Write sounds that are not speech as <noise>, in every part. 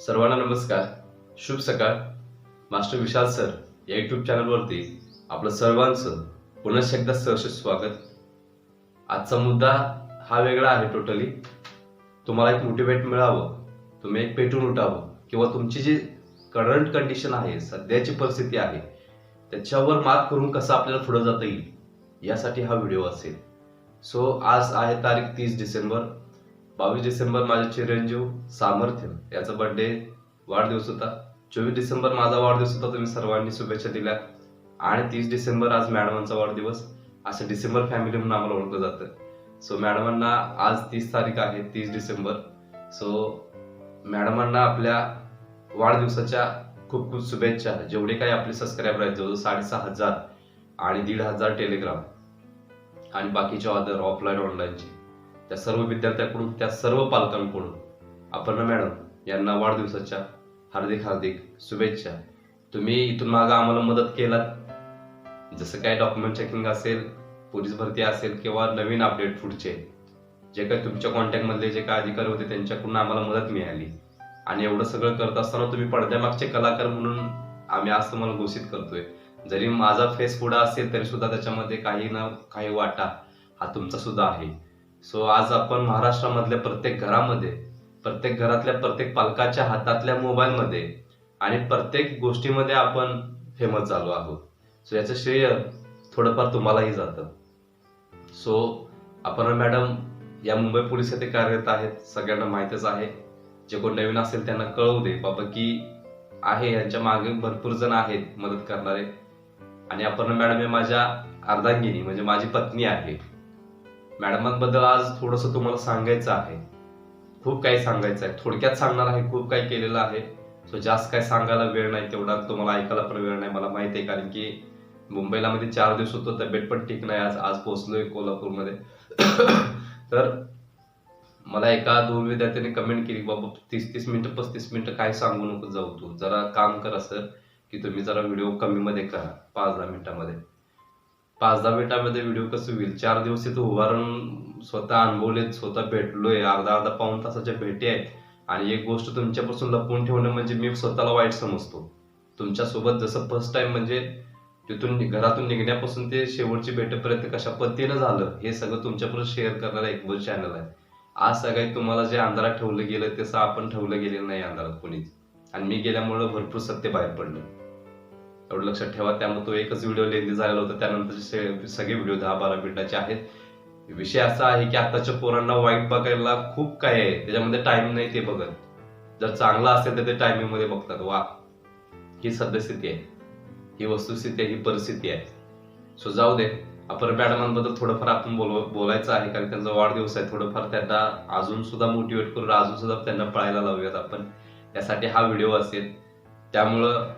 सर्वांना नमस्कार. शुभ सकाळ. मास्टर विशाल सर या यूट्यूब चॅनलवरती आपलं सर्वांचं पुन्हा एकदा सहर्ष स्वागत. आजचा मुद्दा हा वेगळा आहे टोटली तुम्हाला एक मोटिवेट मिळावं तुम्ही एक पेटून उठावं किंवा तुमची जी करंट कंडिशन आहे सध्याची परिस्थिती आहे त्याच्यावर मात करून कसं आपल्याला पुढे जाता येईल यासाठी हा व्हिडिओ असेल. सो आज आहे तारीख तीस डिसेंबर. बावीस डिसेंबर माझे चिरंजीव सामर्थ्य. याचा बर्थडे वाढदिवस होता. चोवीस डिसेंबर माझा वाढदिवस होता. तुम्ही सर्वांनी शुभेच्छा दिल्या. आणि तीस डिसेंबर आज मॅडमांचा वाढदिवस. असं डिसेंबर फॅमिली म्हणून आम्हाला ओळखलं जातं. सो मॅडमांना आज तीस तारीख आहे तीस डिसेंबर. सो मॅडमांना आपल्या वाढदिवसाच्या खूप खूप शुभेच्छा. जेवढे काही आपले सबस्क्रायबर आहेत जवळजवळ साडेसहा हजार आणि दीड हजार टेलिग्राम. आणि बाकीच्या ऑर्डर ऑफलाईन ऑनलाईनची त्या सर्व विद्यार्थ्यांकडून त्या सर्व पालकांकडून अपर्णा मॅडम यांना वाढदिवसाच्या हार्दिक हार्दिक शुभेच्छा. तुम्ही इथून मागं आम्हाला मदत केलात. जसं काय डॉक्युमेंट चेकिंग असेल पोलीस भरती असेल किंवा नवीन अपडेट पुढचे जे काही तुमच्या कॉन्टॅक्टमधले जे काही अधिकारी होते त्यांच्याकडून आम्हाला मदत मिळाली. आणि एवढं सगळं करत असताना तुम्ही पडद्यामागचे कलाकार म्हणून आम्ही आज तुम्हाला घोषित करतोय. जरी माझा फेस पुढा असेल तरी सुद्धा त्याच्यामध्ये काही ना काही वाटा हा तुमचा सुद्धा आहे. सो आज आपण महाराष्ट्रामधल्या प्रत्येक घरामध्ये प्रत्येक घरातल्या प्रत्येक पालकाच्या हातातल्या मोबाईलमध्ये आणि प्रत्येक गोष्टीमध्ये आपण फेमस झालो आहोत. सो याचं श्रेय थोडंफार तुम्हालाही जातं. सो आपण मॅडम या मुंबई पोलीस येथे कार्यरत आहेत. सगळ्यांना माहितच आहे. जे कोण नवीन असेल त्यांना कळवू दे. बाबा की आहे यांच्या मागे भरपूर जण आहेत मदत करणारे. आणि आपण मॅडम हे माझ्या अर्धांगिनी म्हणजे माझी पत्नी आहे. मॅडमांबद्दल आज थोडस तुम्हाला सांगायचं आहे. खूप काही सांगायचं आहे. थोडक्यात सांगणार आहे खूप काही केलेलं आहे. सो जास्त काय सांगायला वेळ नाही तेवढा तुम्हाला ऐकायला पण वेळ नाही. मला माहिती आहे कारण की मुंबईला मध्ये चार दिवस होतो तब्येत पण ठीक नाही. आज आज पोहोचलोय कोल्हापूरमध्ये. <coughs> तर मला एका दोन विद्यार्थ्याने कमेंट केली बाबा तीस तीस मिनिटं पस्तीस मिनिटं काय सांगू नको जाऊ तू. जरा काम कर सर की तुम्ही जरा व्हिडिओ कमी मध्ये करा पाच दहा मिनिटामध्ये. पाच दहा मिनिटामध्ये व्हिडिओ कसं होईल? चार दिवस तिथं उभारून स्वतः अनुभवलेत स्वतः भेटलोय अर्धा अर्धा पाऊन तासाच्या भेटी आहेत. आणि एक गोष्ट तुमच्यापासून लपवून ठेवणं म्हणजे मी स्वतःला वाईट समजतो. तुमच्यासोबत जसं फर्स्ट टाइम म्हणजे तिथून घरातून निघण्यापासून ते शेवटची भेटेपर्यंत कशा पद्धतीनं झालं हे सगळं तुमच्यापर्यंत शेअर करणारा एक चॅनल आहे. आज सगळ्यात तुम्हाला जे अंधारात ठेवलं गेलं तसं आपण ठेवलं गेलेलं नाही अंधारात कोणीच. आणि मी गेल्यामुळं भरपूर सत्य बाहेर पडलं. एवढं लक्षात ठेवा. त्यामुळे तो एकच व्हिडिओ लेंदी झालेला होता. त्यानंतर सगळे व्हिडिओ दहा बारा मिनिटाचे आहेत. विषय असा आहे की आताच्या पोरांना वाईट बघायला खूप काय आहे. त्याच्यामध्ये टाइम नाही ते बघत. जर चांगला असेल तर ते टायमिंगमध्ये बघतात. वा ही सद्यस्थिती आहे. ही वस्तुस्थिती आहे ही परिस्थिती आहे. सो जाऊ दे. आपण मॅडमांबद्दल थोडंफार आपण बोल बोलायचं आहे. कारण त्यांचा वाढदिवस आहे. थोडंफार त्यांना अजून सुद्धा मोटिवेट करून अजून सुद्धा त्यांना पळायला लावूयात आपण. त्यासाठी हा व्हिडिओ असेल. त्यामुळं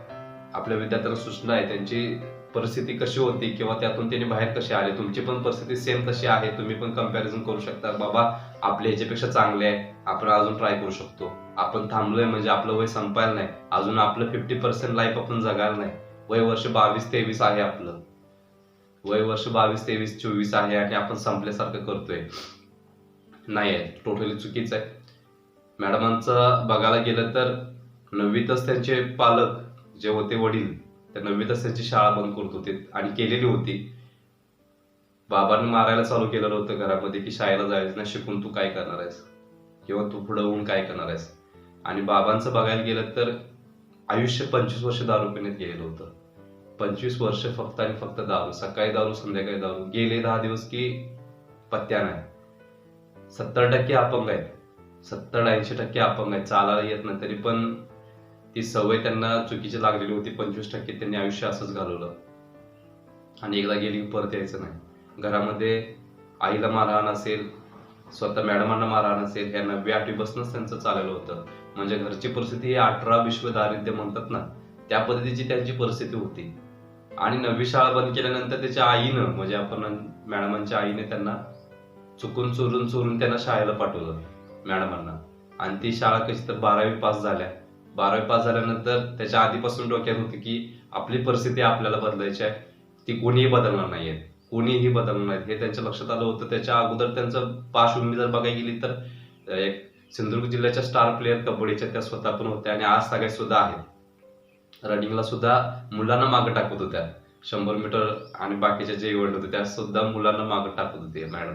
आपल्या विद्यार्थ्यांना सूचना आहे त्यांची परिस्थिती कशी होती किंवा त्यातून त्यांनी बाहेर कसे आले तुमची पण परिस्थिती सेम तशी आहे तुम्ही पण कंपॅरिझन करू शकता. बाबा आपल्या ह्याच्यापेक्षा चांगले आहे आपण अजून ट्राय करू शकतो. आपण थांबलोय म्हणजे आपलं वय संपायला नाही. अजून आपलं फिफ्टी पर्सेंट लाईफ आपण जगायला नाही. वय वर्ष बावीस तेवीस आहे आपलं. वय वर्ष बावीस तेवीस चोवीस आहे आणि आपण संपल्यासारखं करतोय. नाही आहे टोटली चुकीचं आहे. मॅडमांचं बघायला गेलं तर नववीतच त्यांचे पालक जे होते वडील त्या नववीतच त्यांची शाळा बंद करत होते आणि केलेली होती बाबांनी मारायला चालू केलेलं होतं घरामध्ये की शाळेला जायचं ना शिकून तू काय करणार आहेस? किंवा तू पुढं होऊन काय करणार आहेस? आणि बाबांचं बघायला गेलं तर आयुष्य पंचवीस वर्ष दारू पिण्यात गेलेलं होतं. पंचवीस वर्ष फक्त आणि फक्त दारू सकाळी दारू संध्याकाळी दारू गेले दहा दिवस की पत्त्या नाही. सत्तर टक्के अपंग आहेत. सत्तर ऐंशी टक्के अपंग आहेत. चालायला येत नाही तरी पण ती सवय त्यांना चुकीची लागलेली होती. पंचवीस टक्के त्यांनी आयुष्य असंच घालवलं. आणि एकदा गेली परत यायचं नाही. घरामध्ये आईला मारहाण असेल स्वतः मॅडमांना मारहाण असेल ह्या नववी आठवीपासूनच त्यांचं चाललेलं होतं. म्हणजे घरची परिस्थिती ही अठरा विश्व दारिद्र्य म्हणतात ना त्या पद्धतीची त्यांची परिस्थिती होती. आणि नववी शाळा बंद केल्यानंतर त्याच्या आईनं म्हणजे आपण मॅडमांच्या आईने त्यांना चुकून चोरून चोरून त्यांना शाळेला पाठवलं मॅडमांना. आणि ती शाळा कशी तर बारावी पास झाल्या. बारावी पास झाल्यानंतर त्याच्या आधीपासून डोक्यात होती की आपली परिस्थिती आपल्याला बदलायची आहे. ती कोणीही बदलणार नाहीये. कोणीही बदलणार नाहीत हे त्यांच्या लक्षात आलं होतं. त्याच्या अगोदर त्यांचं पार्श्वभूमी जर बघायला गेली तर एक सिंधुदुर्ग जिल्ह्याच्या स्टार प्लेअर कबड्डीच्या त्या स्वतः पण होत्या आणि आज सगळ्या सुद्धा आहेत. रनिंगला सुद्धा मुलांना मागं टाकत होत्या. शंभर मीटर आणि बाकीच्या जे इव्हेंट होते त्या सुद्धा मुलांना मागं टाकत होते मॅडम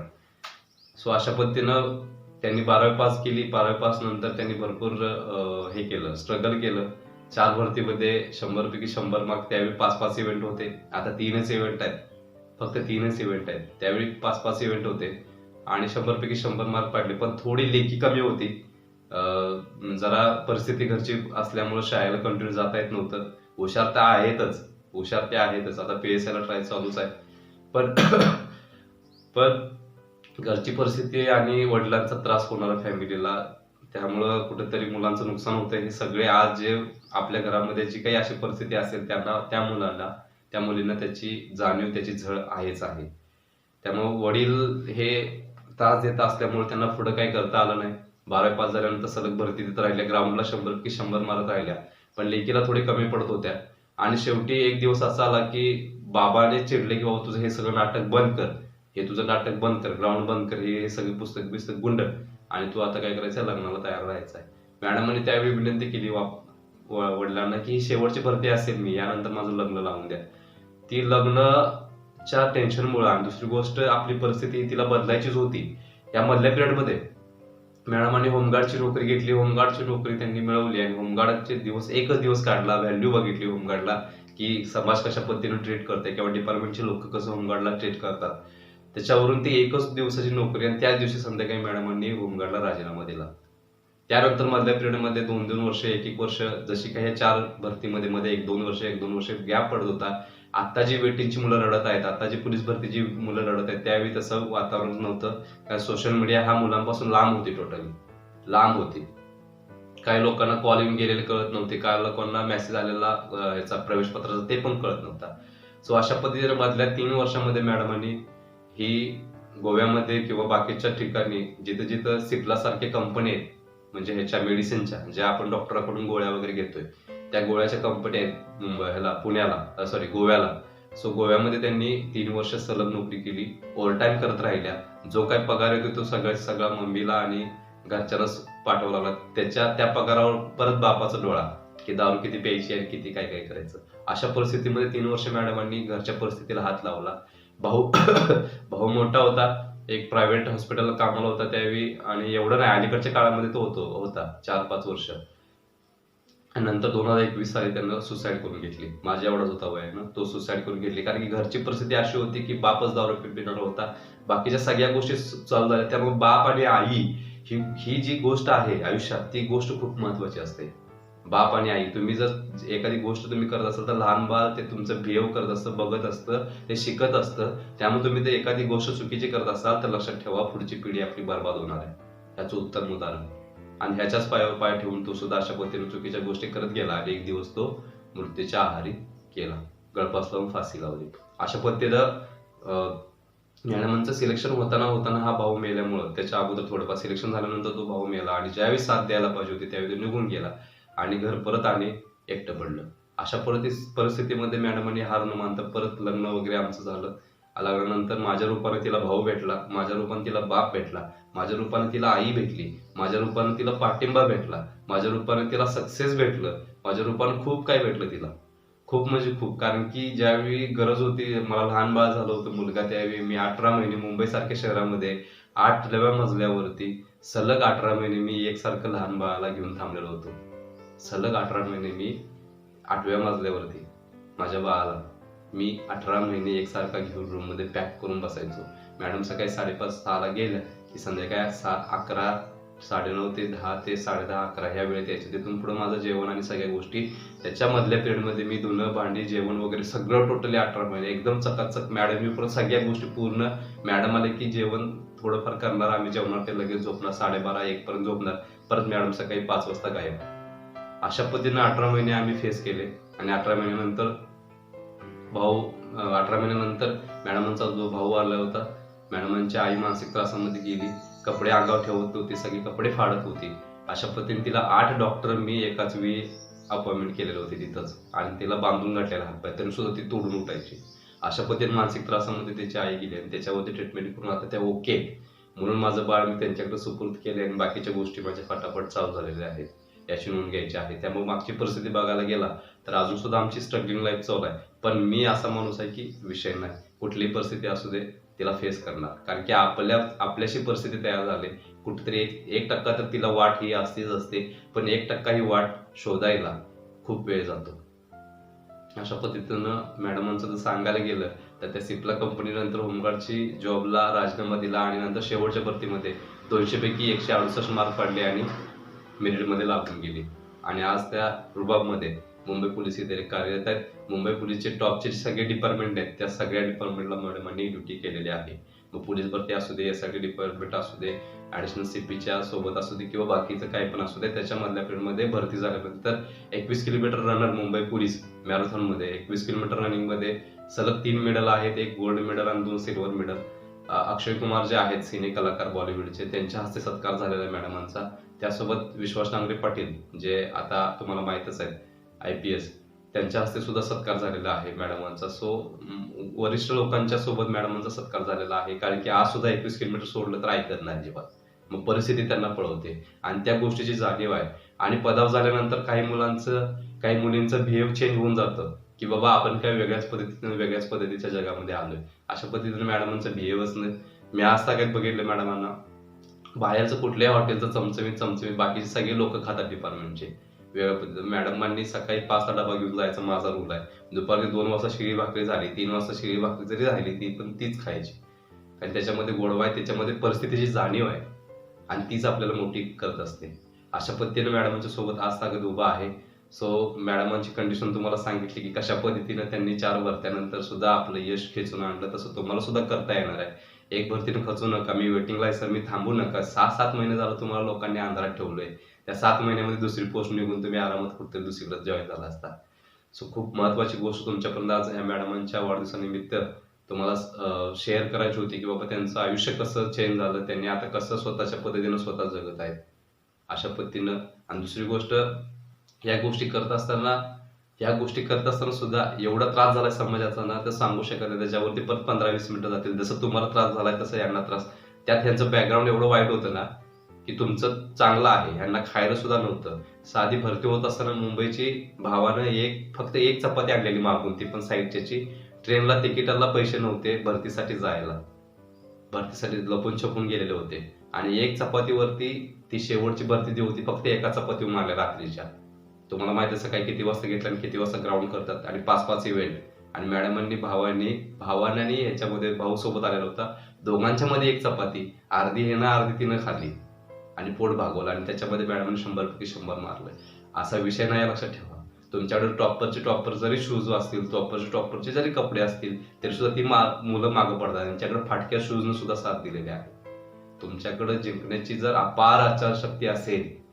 सो अशा पद्धतीनं त्यांनी बारावी पास केली. बारावी पास नंतर त्यांनी भरपूर हे केलं स्ट्रगल केलं. चार भरतीमध्ये शंभर पैकी शंभर मार्क त्यावेळी पाच पाच इव्हेंट होते. आता तीनच इव्हेंट आहेत. फक्त तीनच इव्हेंट आहेत. त्यावेळी पाच पाच इव्हेंट होते. आणि शंभर पैकी शंभर मार्क पाडले. पण थोडी लेखी कमी होती. जरा परिस्थिती घरची असल्यामुळे शाळेला कंटिन्यू जाता येत नव्हतं. हुशार तर आहेतच. हुशार ते आहेतच. आता पी एस ट्राय चालूच आहे. पण <coughs> पण घरची परिस्थिती आणि वडिलांचा त्रास होणारा फॅमिलीला त्यामुळं कुठेतरी मुलांचं नुकसान होतं हे सगळे आज जे आपल्या घरामध्ये जी काही अशी परिस्थिती असेल त्यांना त्या मुलांना त्या मुलींना त्याची जाणीव त्याची झळ आहेच आहे. त्यामुळे वडील हे त्रास देत असल्यामुळे त्यांना पुढं काही करता आलं नाही. बारावी पास झाल्यानंतर सलग भरती देत राहिल्या. ग्राउंडला शंभर की शंभर मारत राहिल्या. पण लेकीला थोडी कमी पडत होत्या. आणि शेवटी एक दिवस असा आला की बाबाने चिडले की बाबा तुझं हे सगळं नाटक बंद कर. हे तुझं नाटक बंद कर ग्राउंड बंद कर हे सगळे पुस्तक बिस्तक गुंड. आणि तू आता काय करायचं? लग्नाला तयार राहायचं आहे मॅडमने त्यावेळी विनंती केली वा- वडिलांना की ही शेवटची भरती असेल मी यानंतर माझं लग्न लावून द्या. ती लग्नच्या टेन्शनमुळे आणि दुसरी गोष्ट आपली परिस्थिती तिला बदलायचीच होती. या मधल्या पिरियडमध्ये मॅडमांनी होमगार्डची नोकरी घेतली. होमगार्डची नोकरी त्यांनी मिळवली आणि होमगार्डचे दिवस एकच दिवस काढला व्हॅल्यू बघितली होमगार्डला की समाज कशा पद्धतीने ट्रीट करते किंवा डिपार्टमेंटचे लोक कसं होमगार्डला ट्रीट करतात. त्याच्यावरून ती एकच दिवसाची नोकरी आणि त्याच दिवशी संध्याकाळी मॅडमांनी होमगार्डला राजीनामा दिला. त्यानंतर मधल्या पिरियडमध्ये दोन दोन वर्ष एक एक वर्ष जशी काही ह्या चार भरतीमध्ये मध्ये एक दोन वर्ष एक दोन वर्ष गॅप पडत होता. आता जी वेटिंगची मुलं रडत आहेत आता जी पोलीस भरतीची मुलं रडत आहेत त्यावेळी तसं वातावरण नव्हतं. कारण सोशल मीडिया हा मुलांपासून लांब होती टोटली लांब होती. काही लोकांना कॉलिंग गेलेले कळत नव्हते. काही लोकांना मेसेज आलेला याचा प्रवेश पत्राचा ते पण कळत नव्हता. सो अशा पद्धतीने मधल्या तीन वर्षामध्ये मॅडमांनी ही गोव्यामध्ये किंवा बाकीच्या ठिकाणी जिथं जिथं सिप्लासारखे कंपनी आहेत म्हणजे ह्याच्या मेडिसिनच्या ज्या आपण डॉक्टराकडून गोळ्या वगैरे घेतोय त्या गोळ्याच्या कंपनी आहेत मुंबई ह्याला पुण्याला सॉरी गोव्याला. सो गोव्यामध्ये त्यांनी तीन वर्ष सलग नोकरी केली ओव्हरटाईम करत राहिल्या. जो काय पगार येतो तो सगळ्या सगळा मम्मीला आणि घरच्यांनाच पाठवावा लागला. त्याच्या त्या पगारावर परत बापाचा डोळा की दारू किती प्यायची आणि किती काय काय करायचं. अशा परिस्थितीमध्ये तीन वर्ष मॅडमांनी घरच्या परिस्थितीला हात लावला. भाऊ <coughs> भाऊ मोठा होता. एक प्रायव्हेट हॉस्पिटल कामाला होता त्यावेळी आणि एवढं नाही अलीकडच्या काळामध्ये तो होतो होता. चार पाच वर्ष. नंतर दोन हजार एकवीस साली त्यांना सुसाईड करून घेतली. माझ्या एवढाच होता वयानं तो सुसाईड करून घेतली. कारण की घरची परिस्थिती अशी होती की बापच दारू पिणार होता. बाकीच्या सगळ्या गोष्टी चालू झाल्या. त्यामुळे बाप आणि आई ही ही जी गोष्ट आहे आयुष्यात ती गोष्ट खूप महत्वाची असते. बाप आणि आई तुम्ही जर एखादी गोष्ट तुम्ही करत असाल तर लहान बाळ ते तुमचं बिहेव करत असतं बघत असतं ते शिकत असतं. त्यामुळे तुम्ही ते एखादी गोष्ट चुकीची करत असाल तर लक्षात ठेवा पुढची पिढी आपली बर्बाद होणार आहे. याचं उत्तम उदाहरण. आणि ह्याच्याच पायावर पाय ठेवून तो सुद्धा अशा पद्धतीने चुकीच्या गोष्टी करत गेला आणि एक दिवस तो मृत्यूच्या आहारी केला गळपास लावून फाशी लावली. अशा पद्धतीनं अं, सिलेक्शन होताना होताना हा भाऊ मेल्यामुळं त्याच्या अगोदर थोडंफार सिलेक्शन झाल्यानंतर तो भाऊ मेला आणि ज्यावेळी साथ द्यायला पाहिजे होती त्यावेळी तो निघून गेला. आणि घर परत आणि एकटं पडलं. अशा परिस्थिती परिस्थितीमध्ये मॅडमांनी हार न मानता परत लग्न वगैरे आमचं झालं. लागल्यानंतर माझ्या रूपाने तिला भाऊ भेटला माझ्या रूपाने तिला बाप भेटला माझ्या रूपाने तिला आई भेटली माझ्या रूपाने तिला पाठिंबा भेटला माझ्या रूपाने तिला सक्सेस भेटलं माझ्या रूपाने खूप काय भेटलं तिला. खूप म्हणजे खूप. कारण की ज्यावेळी गरज होती मला लहान बाळ झालं होतं मुलगा त्यावेळी मी अठरा महिने मुंबईसारख्या शहरामध्ये शहरामध्ये आठव्या मजल्यावरती सलग अठरा महिने मी एकसारखं लहान बाळाला घेऊन थांबलेलो होतो. सलग अठरा महिने मी आठव्या मजल्यावरती माझ्या बाळाला. मी अठरा महिने एकसारखा घेऊन रूममध्ये पॅक करून बसायचो. मॅडम सकाळी साडेपाच सहाला गेल्या की संध्याकाळी सात अकरा साडेनऊ ते दहा ते साडेदहा अकरा ह्या वेळेत यायचे. तिथून पुढे माझं जेवण आणि सगळ्या गोष्टी. त्याच्यामधल्या पिरियडमध्ये मी धुणं भांडी जेवण वगैरे सगळं टोटली अठरा महिने. एकदम चकाचक. मॅडम मी परत सगळ्या गोष्टी पूर्ण. मॅडम आले की जेवण थोडंफार करणार. आम्ही जेवणार ते लगेच झोपणार. साडेबारा एक पर्यंत झोपणार. परत मॅडम सकाळी पाच वाजता गायब. अशा पद्धतीने अठरा महिने आम्ही फेस केले. आणि अठरा महिन्यानंतर भाऊ अठरा महिन्यानंतर मॅडमांचा जो भाऊ आला होता मॅडमांची आई मानसिक त्रासामध्ये गेली. कपडे अंगावर ठेवत होती सगळी कपडे फाडत होती. अशा पद्धतीने तिला आठ डॉक्टर मी एकाच वेळी अपॉइंटमेंट केलेले होते तिथंच. आणि तिला बांधून घातलेला हातपाय तरी सुद्धा ती तोडून उठायची. अशा पद्धतीने मानसिक त्रासामध्ये त्याची आई गेली आणि त्याच्यावरती ट्रीटमेंट करून आता त्या ओके म्हणून माझं बाळ मी त्यांच्याकडे सुपूर्द केले आणि बाकीच्या गोष्टी माझ्या फटाफट चालू झालेल्या आहेत. याची नोंद घ्यायची आहे. त्यामुळे मागची परिस्थिती बघायला गेला तर अजून सुद्धा आमची स्ट्रगलिंग लाईफ चालू आहे पण मी असा माणूस आहे की विषय नाही. कुठलीही परिस्थिती असू दे तिला फेस करणार. कारण की आपल्या आपल्याशी परिस्थिती तयार झाली. कुठेतरी एक एक टक्का तर तिला वाट ही असतीच असते. पण एक टक्का ही वाट शोधायला खूप वेळ जातो. अशा पद्धतीनं मॅडमांचं जर सांगायला गेलं तर त्या सिप्ला कंपनीनंतर होमगार्डची जॉबला राजीनामा दिला आणि नंतर शेवटच्या भरतीमध्ये दोनशे पैकी एकशे अडुसष्ट मार्क पडले आणि मेरिटमध्ये लागून गेली. आणि आज त्या रुबाबमध्ये मुंबई पोलीस इथे कार्यरत आहेत. मुंबई पोलीसचे टॉपचे सगळे डिपार्टमेंट आहेत त्या सगळ्या डिपार्टमेंटला मॅडमांनी ड्युटी केलेली आहे. मग पोलीस भरती असू दे एस डिपार्टमेंट असू दे ऍडिशनल सीपीच्या सोबत असू दे किंवा बाकीचं काही पण असू दे त्याच्यामधल्या फील्डमध्ये भरती झाल्यानंतर एकवीस किलोमीटर रनर मुंबई पोलीस मॅरेथॉनमध्ये एकवीस किलोमीटर रनिंगमध्ये सलग तीन मेडल आहेत एक गोल्ड मेडल आणि दोन सिल्वर मेडल अक्षय कुमार जे आहेत सिने कलाकार बॉलिवूडचे त्यांच्या हस्ते सत्कार झालेला आहे मॅडमांचा. त्यासोबत विश्वास नांगरे पाटील जे आता तुम्हाला माहितच आहेत आय पी एस त्यांच्या हस्ते सुद्धा सत्कार झालेला आहे मॅडमांचा सो वरिष्ठ लोकांच्या सोबत मॅडमांचा सत्कार झालेला आहे कारण की आज सुद्धा एकवीस किलोमीटर सोडलं तर ऐकत नाही अजिबात. मग परिस्थिती त्यांना पळवते. आणि त्या गोष्टीची जाणीव आहे. आणि पदाव झाल्यानंतर काही मुलांचं काही मुलींचं बिहेव चेंज होऊन जातं की बाबा आपण काय वेगळ्याच पद्धतीने वेगळ्याच पद्धतीच्या जगामध्ये आलोय. अशा पद्धतीने मॅडमांचं बिहेवच नाही. मी आज ताकद बघितलं मॅडमांना. बाहेरचं कुठल्याही हॉटेलचं चमचमीत चमचमीत बाकीचे सगळे लोक खातात डिपार्टमेंटचे वेगळ्या पद्धतीने मॅडमांनी सकाळी पाचचा डबा घेऊन जायचा माझा रूल आहे. दुपारी दोन वाजता शिळी भाकरी झाली तीन वाजता शिळी भाकरी जरी झाली ती पण तीच खायची. कारण त्याच्यामध्ये गोडवा आहे त्याच्यामध्ये परिस्थितीची जाणीव आहे. आणि तीच आपल्याला मोठी करत असते. अशा पद्धतीने मॅडमांच्या सोबत आज ताकद उभा आहे. सो मॅडमांची कंडिशन तुम्हाला सांगितली की कशा पद्धतीनं त्यांनी चार वर्त्यानंतर सुद्धा आपलं यश खेचून आणलं तसं तुम्हाला सुद्धा करता येणार आहे. एक भरतीनं खचू नका मी वेटिंगला आहे सर मी थांबू नका. सहा सात महिने झालं तुम्हाला लोकांनी अंधारात ठेवलंय. त्या सात महिन्यामध्ये दुसरी पोस्ट निघून तुम्ही आरामात कुठतरी दुसरीकडे जॉईन झाला असता. सो खूप महत्वाची गोष्ट तुमच्यापर्यंत आज या मॅडमांच्या वाढदिवसानिमित्त तुम्हाला शेअर करायची होती की बाबा त्यांचं आयुष्य कसं चेंज झालं त्यांनी आता कसं स्वतःच्या पद्धतीनं स्वतः जगत आहेत. अशा पद्धतीनं. आणि दुसरी गोष्ट या गोष्टी करत असताना या गोष्टी करत असताना सुद्धा एवढा त्रास झालाय समाजाचा ना तर सांगू शकत नाही. त्याच्यावरती परत पंधरा वीस मिनिटं जातील. जसं तुम्हाला त्रास झालाय तसं यांना त्रास. त्यात ह्यांचं बॅकग्राऊंड एवढं वाईट होतं ना की तुमचं चांगलं आहे. ह्यांना खायला सुद्धा नव्हतं. साधी भरती होत असताना मुंबईची भावानं एक फक्त एक चपाती आणलेली मागून ती पण साईडच्याची. ट्रेनला तिकिटाला पैसे नव्हते भरतीसाठी जायला. भरतीसाठी लपून छपून गेलेले होते. आणि एक चपातीवरती ती शेवटची भरती जी होती फक्त एका चपाती मारल्या रात्रीच्या. तुम्हाला माहीत असं काय किती वाजता घेतलं आणि किती वाजता ग्राउंड करतात? आणि पाच पाच इव्हेंट आणि मॅडमांनी भावांनी भावांनी याच्यामध्ये भाऊ सोबत आलेला होता. दोघांच्या मध्ये एक चपाती. अर्धी हे अर्धी तिनं खाल्ली. आणि पोट भागवलं. आणि त्याच्यामध्ये मॅडमने शंभर पैकी शंभर मारलं. असा विषय नाही लक्षात ठेवा. तुमच्याकडे टॉपरचे टॉपर जरी शूज असतील टॉपरचे टॉपरचे जरी कपडे असतील तरी सुद्धा ती मा- मुलं मागं पडतात. त्यांच्याकडे फाटक्या शूजनं सुद्धा साथ दिलेली आहे. तुमच्याकडे जिंकण्याची जर अपार आचारशक्ती असेल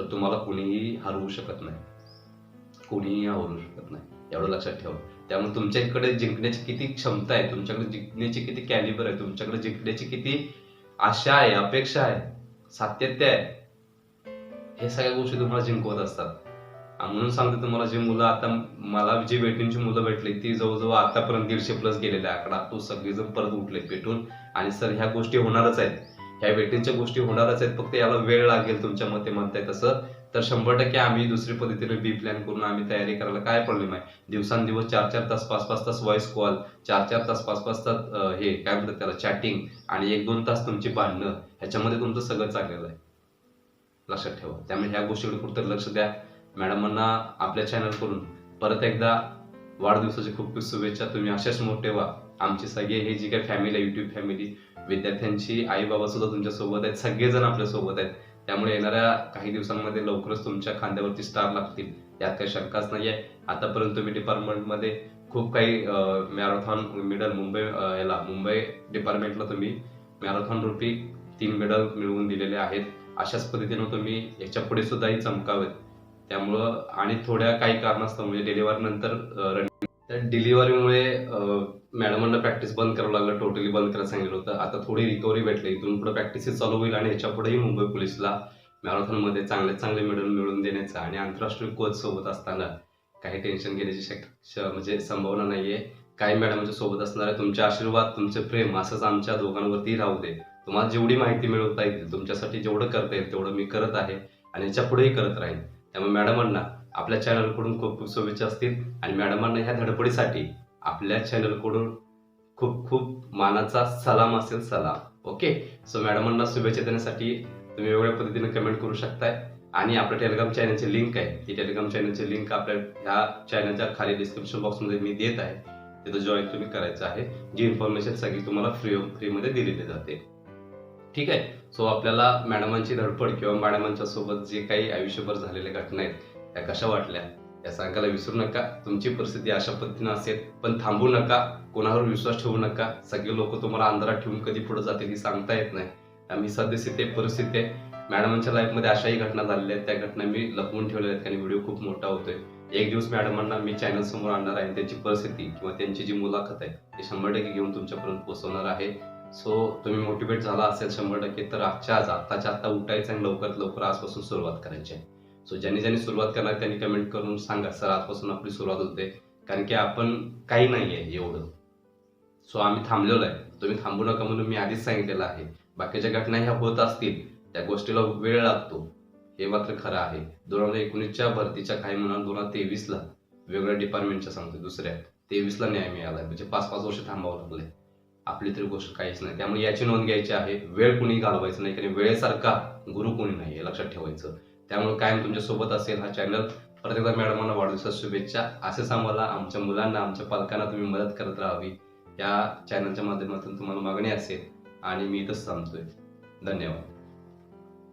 तर तुम्हाला कुणीही हरवू शकत नाही. कुणीही हरवू शकत नाही. एवढं लक्षात ठेवा. त्यामुळे तुमच्याकडे जिंकण्याची किती क्षमता आहे तुमच्याकडे जिंकण्याची किती कॅलिबर आहे तुमच्याकडे जिंकण्याची किती आशा आहे अपेक्षा आहे सातत्य आहे हे सगळ्या गोष्टी तुम्हाला जिंकवत असतात. म्हणून सांगतो तुम्हाला जी मुलं आता मला जी वेटिंगची मुलं भेटली ती जवळजवळ आतापर्यंत दीडशे प्लस गेलेले आकडा तो सगळेजण परत उठले पेटून. आणि सर ह्या गोष्टी होणारच आहेत. ह्या वेटिंगच्या गोष्टी होणारच आहेत. फक्त याला वेळ लागेल तुमच्या मते म्हणताय तसं. तर शंभर टक्के आम्ही दुसरी पद्धतीने बी प्लॅन करून आम्ही तयारी करायला काय प्रॉब्लेम आहे? दिवसांदिवस चार चार तास पाच पाच तास व्हॉइस कॉल चार चार तास पाच पाच तास हे काय म्हणतात त्याला चॅटिंग आणि एक दोन तास तुमची भांडणं. ह्याच्यामध्ये तुमचं सगळं चाललेलं आहे. लक्षात ठेवा. त्यामुळे ह्या गोष्टीकडे कुठं लक्ष द्या. मॅडमांना आपल्या चॅनल करून परत एकदा वाढदिवसाची खूप खूप शुभेच्छा. तुम्ही अशाच मोठे व्हा आमची सगळे हे जी काही फॅमिली आहे युट्यूब फॅमिली विद्यार्थ्यांची आई बाबा सुद्धा तुमच्यासोबत आहेत. सगळेजण आपल्यासोबत आहेत. त्यामुळे येणाऱ्या काही दिवसांमध्ये लवकरच तुमच्या खांद्यावरती स्टार लागतील. यात काही शंकाच नाही आहे आतापर्यंत तुम्ही डिपार्टमेंटमध्ये खूप काही मॅरेथॉन मेडल मुंबई याला मुंबई डिपार्टमेंटला तुम्ही मॅरेथॉन रूपी तीन मेडल मिळवून दिलेले आहेत. अशाच पद्धतीनं तुम्ही याच्यापुढे सुद्धाही चमकावेत. त्यामुळं आणि थोड्या काही कारणास्तव म्हणजे डिलिव्हरी नंतर रनिंग. त्या डिलिव्हरीमुळे मॅडमांना प्रॅक्टिस बंद करावं लागलं टोटली बंद करायला सांगितलं होतं. आता थोडी रिकव्हरी भेटली इथून पुढे प्रॅक्टिस चालू होईल आणि ह्याच्या पुढेही मुंबई पोलिसला मॅरेथॉनमध्ये चांगले चांगले मेडल मिळवून देण्याचं आणि आंतरराष्ट्रीय कोच सोबत असताना काही टेन्शन घेण्याची शक म्हणजे संभावना नाहीये. काही मॅडमच्या सोबत असणार तुमचे आशीर्वाद तुमचे प्रेम असंच आमच्या दोघांवरती राहू दे. तुम्हाला जेवढी माहिती मिळवता येईल तुमच्यासाठी जेवढं करता येईल तेवढं मी करत आहे आणि याच्या पुढेही करत राहील त्यामुळे मॅडमांना आपल्या चॅनलकडून खूप खूप शुभेच्छा असतील. आणि मॅडमांना ह्या धडपडीसाठी आपल्या चॅनलकडून खूप खूप मानाचा सलाम असेल सलाम. ओके? सो मॅडमांना शुभेच्छा देण्यासाठी तुम्ही वेगळ्या पद्धतीने कमेंट करू शकताय. आणि आपल्या टेलिग्राम चॅनलची लिंक आहे. ती टेलिग्राम चॅनलची लिंक आपल्या ह्या चॅनलच्या खाली डिस्क्रिप्शन बॉक्समध्ये मी देत आहे. तिथं जॉईन तुम्ही करायचं आहे. जी इन्फॉर्मेशन सगळी तुम्हाला फ्री फ्रीमध्ये दिलेली जाते. ठीक आहे? सो आपल्याला मॅडमांची धडपड किंवा मॅडमांच्या सोबत जे काही आयुष्यभर झालेल्या घटना आहेत त्या कशा वाटल्या? या सांगायला विसरू नका. तुमची परिस्थिती अशा पद्धतीनं असेल पण थांबू नका. कोणावर विश्वास ठेवू नका. सगळे लोक तुम्हाला अंधारात ठेवून कधी पुढे जातील ती सांगता येत नाही. आम्ही सद्यस्थिती परिस्थिती आहे. मॅडमांच्या लाईफमध्ये अशाही घटना झालेल्या आहेत. त्या घटना मी लपवून ठेवलेल्या आहेत आणि व्हिडिओ खूप मोठा होतोय. एक दिवस मॅडमांना मी चॅनल समोर आणणार आहे त्यांची परिस्थिती किंवा त्यांची जी मुलाखत आहे ती शंभर टक्के घेऊन तुमच्यापर्यंत पोहोचवणार आहे. सो तुम्ही मोटिवेट झाला असेल शंभर टक्के तर आजच्या आज आत्ताच्या आत्ता उठायचं आणि लवकरात लवकर आजपासून सुरुवात करायची आहे. सो ज्यांनी ज्यांनी सुरुवात करणार त्यांनी कमेंट करून सांगा सर आजपासून आपली सुरुवात होते. कारण की आपण काही नाही आहे एवढं. सो आम्ही थांबलेलो आहे. तुम्ही थांबू नका म्हणून मी आधीच सांगितलेलं आहे. बाकीच्या घटना ह्या होत असतील त्या गोष्टीला वेळ लागतो. हे मात्र खरं आहे. दोन हजार एकोणीसच्या भरतीच्या काही म्हणून दोन हजार तेवीसला वेगळ्या डिपार्टमेंटच्या सांगतो दुसऱ्या तेवीसला न्याय मिळाला. म्हणजे पाच पाच वर्ष थांबावं लागले आपली तरी गोष्ट काहीच नाही. त्यामुळे याची नोंद घ्यायची आहे. वेळ कुणी घालवायचं नाही कारण वेळेसारखा गुरु कोणी नाही हे लक्षात ठेवायचं. त्यामुळे कायम तुमच्यासोबत असेल हा चॅनल प्रत्येकदा मॅडमांना वाढदिवसात शुभेच्छा. असेच आम्हाला आमच्या मुलांना आमच्या पालकांना तुम्ही मदत करत राहावी. या चॅनलच्या माध्यमातून तुम्हाला मागणी असेल आणि मी इथंच थांबतोय. धन्यवाद.